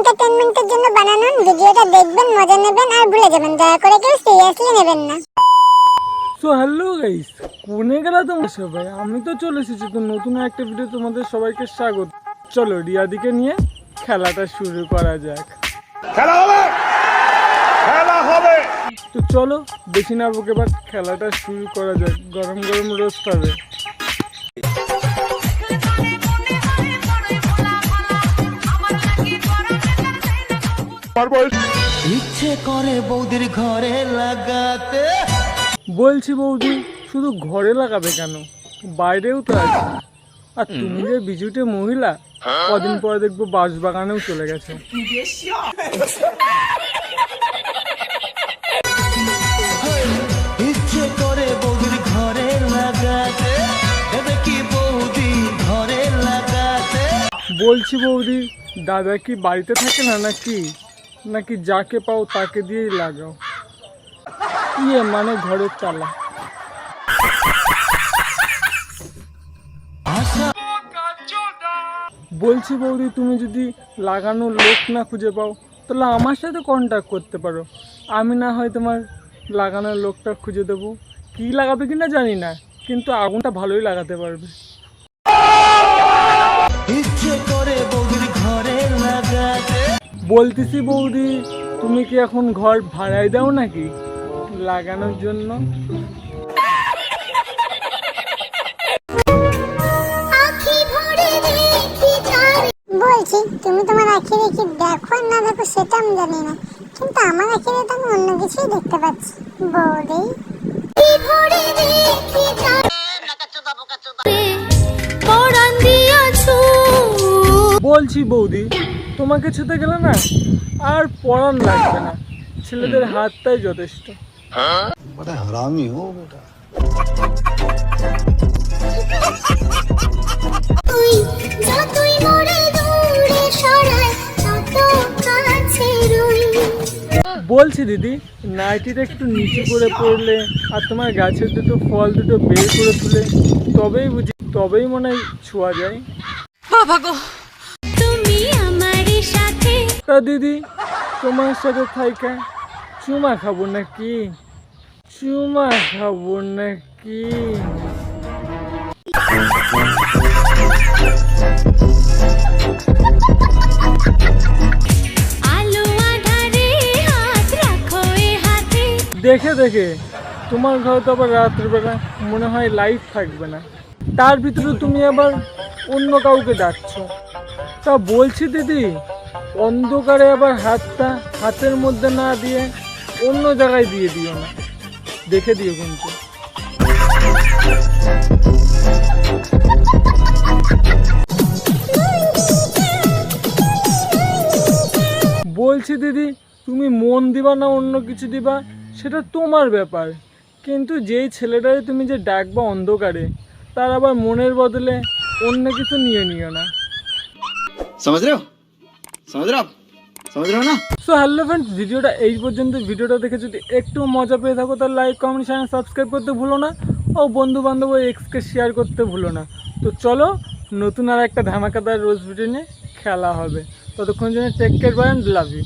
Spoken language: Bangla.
এন্টারটেনমেন্টের জন্য বানানো ভিডিওটা দেখবেন মজা নেবেন আর ভুলে যাবেন। দয়া করে কেউ সিরিয়াসলি নেবেন না। সো হ্যালো গাইস কোনে গেলা তোমরা সবাই? আমি তো চলে এসেছি তো নতুন একটা ভিডিও তোমাদের সবাইকে স্বাগত। চলো রিয়াদিকে নিয়ে খেলাটা শুরু করা যাক। খেলা হবে! খেলা হবে! তো চলো বেশি না বকে এবার খেলাটা শুরু করা যাক। গরম গরম রোস্ট হবে। আমার বয়স ইচ্ছে করে বৌদির ঘরে লাগাতে। বলছি বৌদি শুধু ঘরে লাগাবে কেন? বাইরেও তো আছে। আর তুমি যে বিজুটে মহিলা কদিন পরে দেখব বাঁশ বাগানেও চলে গেছে। ইচ্ছে করে বৌদির ঘরে লাগাতে। দেবে কি বৌদি ঘরে লাগাতে? বলছি বৌদি দাদা কি বাড়িতে থাকে না নাকি? নাকি যাকে পাও তাকে দিয়েই লাগাও। ইয়ে মানে ঘরের আশা বলছি বৌদি, তুমি যদি লাগানোর লোক না খুঁজে পাও, তাহলে আমার সাথে কন্ট্যাক্ট করতে পারো। আমি না হয় তোমার লাগানোর লোকটা খুঁজে দেবো। কী লাগাবে কি না জানি না, কিন্তু আগুনটা ভালোই লাগাতে পারবে। ইচ্ছে করে বৌদির ঘরে লাগাতে বলতেছি বৌদি তুমি কি এখন ঘর ভাড়ায় দাও নাকি লাগানোর জন্য? বলছি তুমি তোমার আখি দেখি দেখো আর না দেখো সেটা আমি জানি না। কিন্তু আমার আখি তো আমি অন্য কিছুই দেখতে পাচ্ছি। বৌদি। বলছি বৌদি তোমাকে ছেতে গেলে না আর পড়ান লাগবে না। ছেলেদের হাতটাই যথেষ্ট। বলছি দিদি নাইটিটা একটু নিচু করে পড়লে আর তোমার গাছের দুটো ফল দুটো বের করে তুলে তবেই বুঝি তবেই মনে হয় ছোঁয়া যায়। বাবা গো তা দিদি তোমার সাথে থাইকা চুমা খাব নাকি? চুমা খাব নাকি? দেখে দেখে। তোমার ঘরে তো আবার রাত্রিবেলা মনে হয় লাইট থাকবে না। তার ভিতরে তুমি আবার অন্য কাউকে যাচ্ছ তা বলছি দিদি অন্ধকারে আবার হাতটা হাতের মধ্যে না দিয়ে অন্য জায়গায় দিয়ে দিও না। দেখে দিও কিন্তু। বলছি দিদি, তুমি মন দিবা না অন্য কিছু দিবা? সেটা তোমার ব্যাপার। কিন্তু যেই ছেলেটারে তুমি যে ডাকবা অন্ধকারে, তার আবার মনের বদলে অন্য কিছু নিয়ে নিও না। সমাজ समझ रहे हो आप समझ रहे हो ना সো হ্যালো ফ্রেন্ডস ভিডিওটা এই পর্যন্ত ভিডিওটা দেখে যদি একটু মজা পেয়ে থাকো তাহলে লাইক কমেন্ট চ্যানেল সাবস্ক্রাইব করতে ভুলো না ও বন্ধু বান্ধব এক্সকে শেয়ার করতে ভুলো না তো চলো নতুন আর একটা ধামাকাদার রোজ ভিডিও নিয়ে খেলা হবে ততক্ষণ জন্য take care bye and love you